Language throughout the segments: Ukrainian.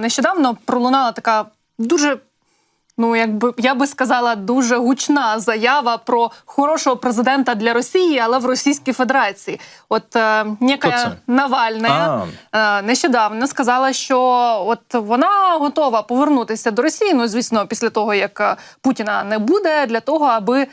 нещодавно пролунала така дуже. Ну, якби я би сказала, дуже гучна заява про хорошого президента для Росії, але в Російській Федерації. От е, ніяка? Навальна е, нещодавно сказала, що от вона готова повернутися до Росії. Ну, звісно, після того як е, Путіна не буде, для того, аби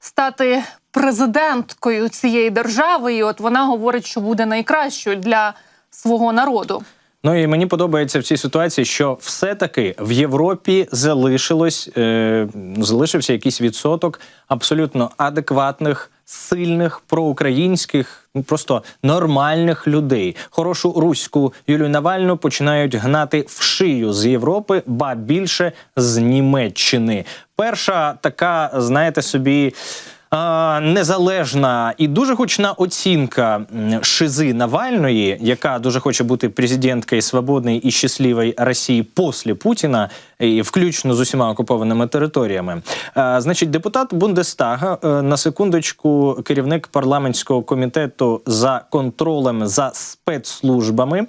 стати президенткою цієї держави. І от вона говорить, що буде найкращою для свого народу. Ну і мені подобається в цій ситуації, що все-таки в Європі залишилось е, залишився якийсь відсоток абсолютно адекватних, сильних, проукраїнських, ну, просто нормальних людей. Хорошу руську Юлію Навальну починають гнати в шию з Європи, ба більше з Німеччини. Перша така, знаєте собі. Незалежна і дуже гучна оцінка Шизи Навальної, яка дуже хоче бути президенткою свободної і щасливої Росії після Путіна, і включно з усіма окупованими територіями. Значить, депутат Бундестага е, на секундочку, керівник парламентського комітету за контролем за спецслужбами.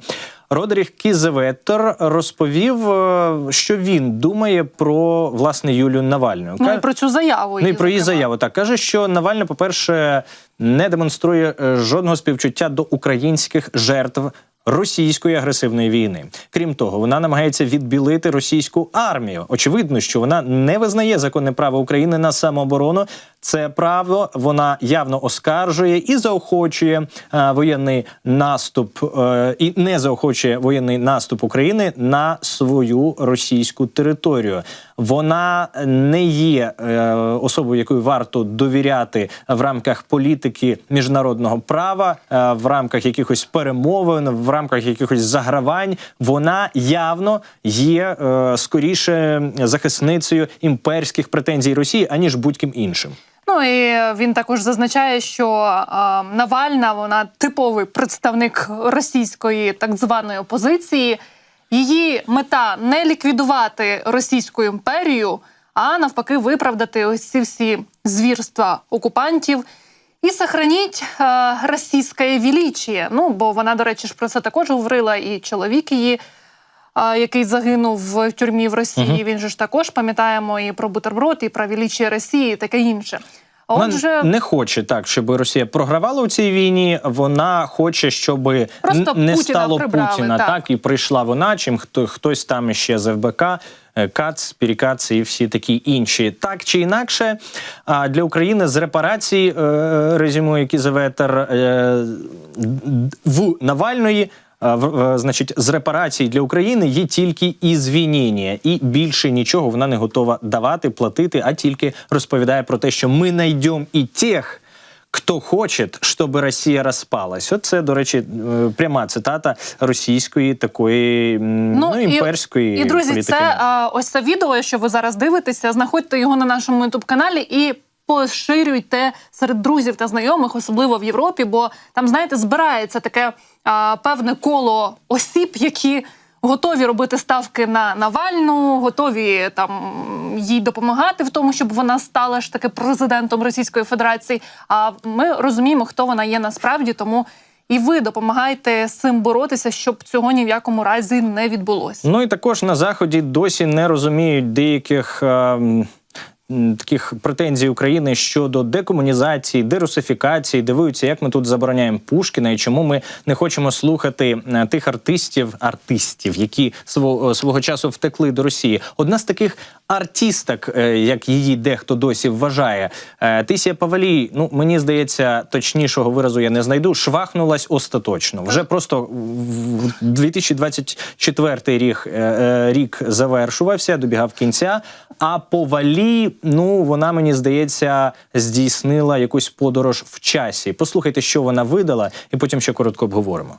Родріх Кізеветтер розповів, е, що він думає про власне Юлію Навальну. Ну і про цю заяву. Ну і про її зокрема. заяву так каже, що Навальна, по-перше, не демонструє е, жодного співчуття до українських жертв. Російської агресивної війни, крім того, вона намагається відбілити російську армію. Очевидно, що вона не визнає законне право України на самооборону. Це право вона явно оскаржує і заохочує е, воєнний наступ е, і не заохочує воєнний наступ України на свою російську територію. Вона не є е, особою, якою варто довіряти в рамках політики міжнародного права, е, в рамках якихось перемовин, в рамках якихось загравань. Вона явно є е, скоріше захисницею імперських претензій Росії аніж будь-ким іншим. Ну і він також зазначає, що е, Навальна вона типовий представник російської так званої опозиції. Її мета не ліквідувати російську імперію, а навпаки, виправдати ось всі звірства окупантів і сохраніть е, російське величіє. Ну бо вона, до речі, ж про це також говорила, і чоловік її. Який загинув в тюрмі в Росії, він же ж також пам'ятаємо і про бутерброд, і про величіє Росії, і таке інше. А Вона Отже, не хоче так, щоб Росія програвала у цій війні. Вона хоче, щоб Просто не Путіна стало прибрали, Путіна. так. Так. і прийшла вона. Чим хто хтось там ще з ФБК. е, Кац, Пірікац і всі такі інші. Так чи інакше, а, для України з репарацій е, резюмує Кізеветер е, в Навальної. Е, е, Значить, з репарацій для України є тільки ізвінення, і більше нічого вона не готова давати, платити, а тільки розповідає про те, що ми знайдемо і тих, хто хоче, щоб Росія розпалась. Оце, до речі, е, пряма цитата російської такої м, ну, імперської і, і друзі, політики. це а, ось це відео, що ви зараз дивитеся. Знаходьте його на нашому ютуб каналі і поширюйте серед друзів та знайомих, особливо в Європі. Бо там, знаєте, збирається таке а, певне коло осіб, які. Готові робити ставки на Навальну, готові там їй допомагати в тому, щоб вона стала ж таки президентом Російської Федерації. А ми розуміємо, хто вона є насправді, тому і ви допомагаєте цим боротися, щоб цього ні в якому разі не відбулося. Ну і також на заході досі не розуміють деяких. е, Таких претензій України щодо декомунізації, дерусифікації, дивуються, як ми тут забороняємо Пушкіна і чому ми не хочемо слухати е, тих артистів, артистів, які свого, свого часу втекли до Росії. Одна з таких артисток, е, як її дехто досі вважає, е, Тисія Павалій, ну мені здається, точнішого виразу я не знайду. Швахнулась остаточно. Вже просто в- в 2024 рік, е, рік завершувався, добігав кінця. А Повалі, ну вона мені здається, здійснила якусь подорож в часі. Послухайте, що вона видала, і потім ще коротко обговоримо.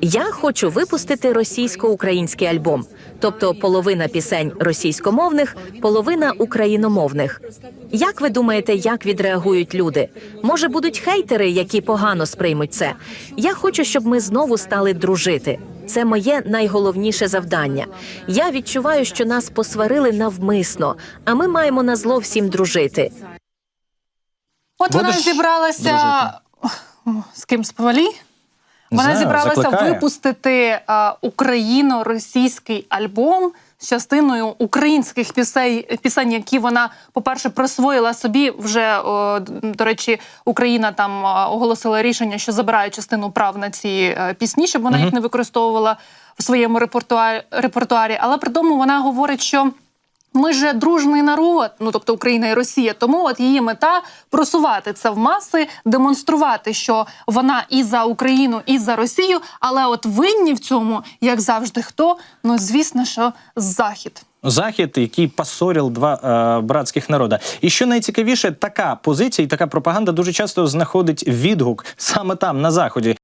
Я хочу випустити російсько-український альбом, тобто половина пісень російськомовних, половина україномовних. Як ви думаєте, як відреагують люди? Може, будуть хейтери, які погано сприймуть це? Я хочу, щоб ми знову стали дружити. Це моє найголовніше завдання. Я відчуваю, що нас посварили навмисно, а ми маємо на зло всім дружити. От вона Будеш зібралася з ким з Павалі? Вона знаю, зібралася закликає. випустити е, україно-російський альбом з частиною українських пісень, пісень, які вона, по-перше, присвоїла собі. Вже о, до речі, Україна там е, оголосила рішення, що забирає частину прав на ці е, пісні, щоб вона їх не використовувала в своєму репертуарі, репертуарі. Але при тому вона говорить, що. Ми же дружний народ, ну тобто Україна і Росія. Тому от її мета просувати це в маси, демонструвати, що вона і за Україну, і за Росію. Але от винні в цьому, як завжди, хто? Ну звісно, що захід. Захід, який посорив два е, братських народа. І що найцікавіше, така позиція і така пропаганда дуже часто знаходить відгук саме там, на заході.